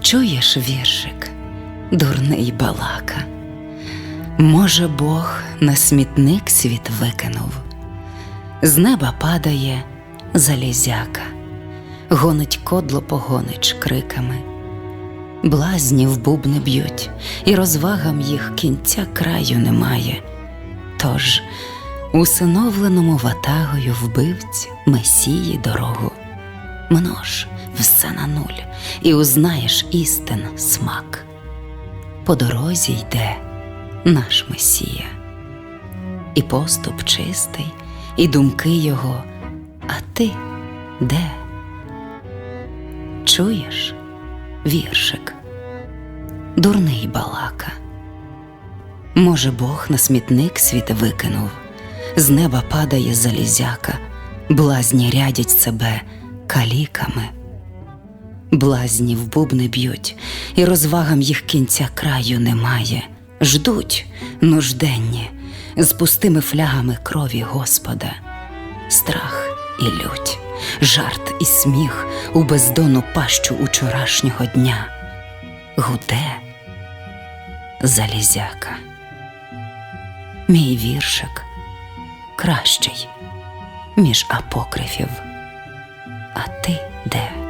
Чуєш віршик, дурний балака? Може, Бог на смітник світ викинув, з неба падає залізяка, гонить кодло погонич криками, блазнів бубни б'ють, і розвагам їх кінця краю немає. Тож усиновленому ватагою вбивць месії дорогу множ все на нуль, і узнаєш істин смак. По дорозі йде наш Месія, і поступ чистий, і думки його, а ти де? Чуєш, віршик, дурний балака. Може, Бог на смітник світ викинув, з неба падає залізяка, блазні рядять себе каліками. Блазні в бубни б'ють, і розвагам їх кінця краю немає. Ждуть нужденні з пустими флягами крові Господа. Страх і лють, жарт і сміх у бездону пащу учорашнього дня. Гуде залізяка. Мій віршик кращий між апокрифів. А ти де?